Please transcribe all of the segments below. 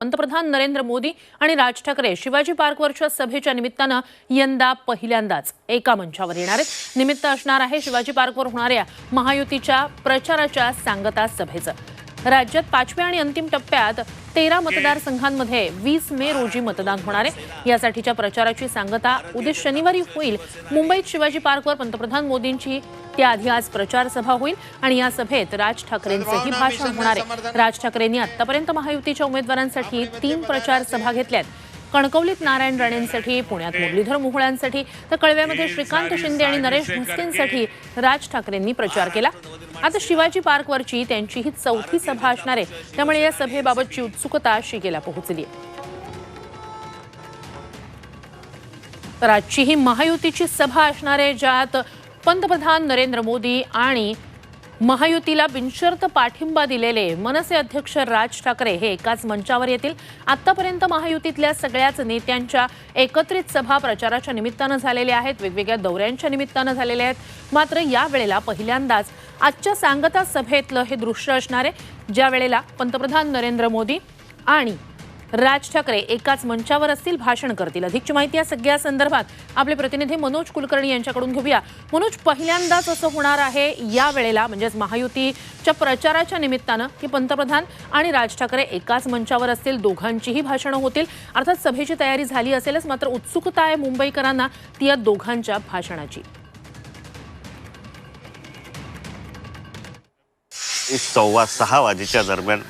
पंतप्रधान नरेंद्र मोदी आणि राज ठाकरे शिवाजी पार्कवरच्या सभेच्या निमित्तानं यंदा पहिल्यांदाच एका मंचावर येणार आहेत. निमित्त असणार आहे शिवाजी पार्कवर होणाऱ्या महायुतीच्या प्रचाराच्या सांगता सभेचं. राज्यात पाचव्या आणि अंतिम टप्प्यात तेरा मतदारसंघांमध्ये वीस मे रोजी मतदान होणार आहे. यासाठीच्या प्रचाराची सांगता उद्या शनिवारी होईल. मुंबईत शिवाजी पार्कवर पंतप्रधान मोदींची त्याआधी आज प्रचार सभा होईल आणि या सभेत राज ठाकरेंचंही भाषण होणार आहे. राज ठाकरेंनी आतापर्यंत महायुतीच्या उमेदवारांसाठी तीन प्रचार सभा घेतल्यात. कणकवलीत नारायण राणेंसाठी पुण्यात मुरलीधर मोहोळ्यांसाठी तर कळव्यामध्ये श्रीकांत शिंदे आणि नरेश भुसकेंसाठी राज ठाकरेंनी प्रचार केला. आता शिवाजी पार्कवरची त्यांची ही चौथी सभा असणार आहे. त्यामुळे या सभेबाबतची उत्सुकता शिगेला पोहोचली आहे. तर आजची ही महायुतीची सभा असणार आहे ज्यात पंतप्रधान नरेंद्र मोदी आणि महायुतीला बिनशर्त पाठिंबा दिलेले मनसे अध्यक्ष राज ठाकरे हे एकाच मंचावर येतील. आतापर्यंत महायुतीतल्या सगळ्याच नेत्यांच्या एकत्रित सभा प्रचाराच्या निमित्तानं झालेल्या आहेत. वेगवेगळ्या दौऱ्यांच्या निमित्तानं झालेल्या आहेत. मात्र या वेळेला पहिल्यांदाच आजच्या सांगता सभेतलं हे दृश्य असणार आहे. ज्या वेळेला पंतप्रधान नरेंद्र मोदी आणि राज ठाकरे एकाच मंचावर असतील भाषण करतील. अधिकची माहिती या सगळ्या संदर्भात आपले प्रतिनिधी मनोज कुलकर्णी यांच्याकडून घेऊया. मनोज पहिल्यांदाच असं होणार आहे या वेळेला म्हणजेच महायुतीच्या प्रचाराच्या निमित्तानं की पंतप्रधान आणि राज ठाकरे एकाच मंचावर असतील दोघांचीही भाषणं होतील. अर्थात सभेची तयारी झाली असेलच मात्र उत्सुकता आहे मुंबईकरांना ती या दोघांच्या भाषणाची. सव्वा सहा वाजेच्या दरम्यान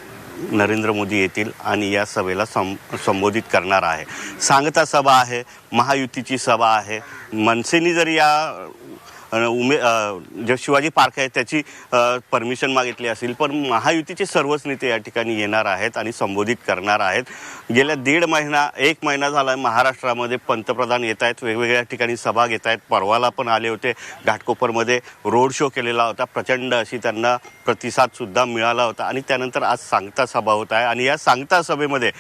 नरेंद्र मोदी येतील आणि या सभेला सं संबोधित करणार आहे. सांगता सभा आहे महायुतीची सभा आहे. मनसेनी जर या उमे जे शिवाजी पार्क आहे त्याची परमिशन मागितली असेल पण महायुतीचे सर्वच नेते या ठिकाणी येणार आहेत आणि संबोधित करणार आहेत. गेल्या दीड महिना एक महिना झाला आहे महाराष्ट्रामध्ये पंतप्रधान येत आहेत वेगवेगळ्या ठिकाणी सभा घेत आहेत. परवाला पण आले होते घाटकोपरमध्ये रोड शो केलेला होता प्रचंड अशी त्यांना प्रतिसादसुद्धा मिळाला होता. आणि त्यानंतर आज सांगता सभा होत आहे. आणि या सांगता सभेमध्ये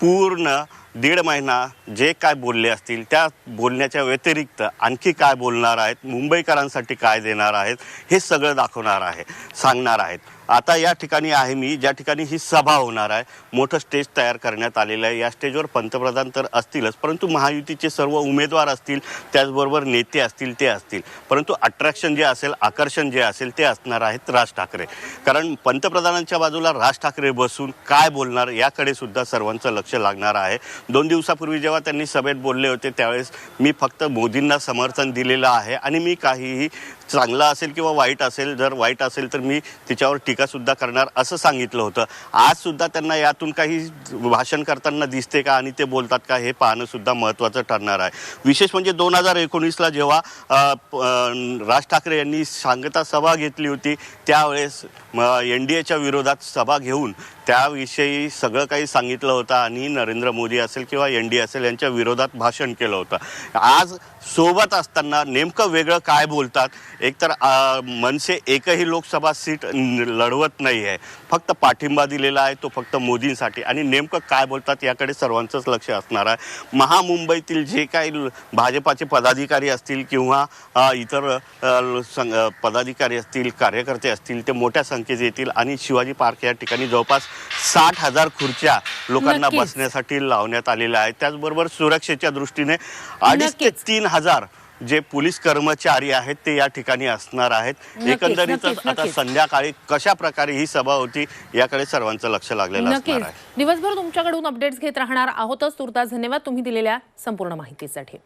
पूर्ण दीड महिना जे काय बोलले असतील त्या बोलण्याच्या व्यतिरिक्त आणखी काय बोलणार आहेत मुंबईकरांसाठी काय देणार आहेत हे सगळं दाखवणार आहे सांगणार आहेत. आता या ठिकाणी आहे मी ज्या ठिकाणी ही सभा होणार आहे मोठं स्टेज तयार करण्यात आलेलं आहे. या स्टेजवर पंतप्रधान तर असतीलच परंतु महायुतीचे सर्व उमेदवार असतील त्याचबरोबर नेते असतील ते असतील. परंतु अट्रॅक्शन जे असेल आकर्षण जे असेल ते असणार आहेत राज ठाकरे. कारण पंतप्रधानांच्या बाजूला राज ठाकरे बसून काय बोलणार याकडे सुद्धा सर्वांचं लक्ष लागणार आहे. दोन दिवसापूर्वी जेव्हा त्यांनी सभेत बोलले होते त्यावेळेस मी फक्त मोदींना समर्थन दिलेलं आहे आणि मी काहीही चांगलं असेल किंवा वाईट असेल जर वाईट असेल तर मी तिच्यावर टीकासुद्धा करणार असं सांगितलं होतं. आज सुद्धा त्यांना यातून काही भाषण करताना दिसते का आणि ते बोलतात का हे पाहणंसुद्धा महत्त्वाचं ठरणार आहे. विशेष म्हणजे दोन हजार एकोणीसला जेव्हा राज ठाकरे यांनी सांगता सभा घेतली होती त्यावेळेस एन डी एच्या विरोधात सभा घेऊन त्याविषयी सगळं काही सांगितलं होतं आणि नरेंद्र मोदी असेल किंवा एन डी असेल यांच्या विरोधात भाषण केलं होतं. आज सोबत असताना नेमकं वेगळं काय बोलतात एकतर मनसे एकही लोकसभा सीट लढवत नाही आहे फक्त पाठिंबा दिलेला आहे तो फक्त मोदींसाठी. आणि नेमकं काय बोलतात याकडे सर्वांचंच लक्ष असणार आहे. महामुंबईतील जे काही भाजपाचे पदाधिकारी असतील किंवा इतर पदाधिकारी असतील कार्यकर्ते असतील ते मोठ्या संख्येत येतील. आणि शिवाजी पार्क या ठिकाणी जवळपास साठ हजार खुर्च्या लोकांना. बसण्यासाठी लावण्यात आलेल्या आहेत. त्याचबरोबर सुरक्षेच्या दृष्टीने अडीच ते. तीन हजार जे पोलीस कर्मचारी आहेत ते या ठिकाणी असणार आहेत. नक्कीच, एकंदरीतच नक्कीच, आता नक्कीच. संध्याकाळी कशा प्रकारे ही सभा होती याकडे सर्वांचं लक्ष लागलेलं असणार नक्कीच. आहे. दिवसभर तुमच्याकडून अपडेट्स घेत राहणार आहोतच. तुर्तास धन्यवाद तुम्ही दिलेल्या संपूर्ण माहितीसाठी.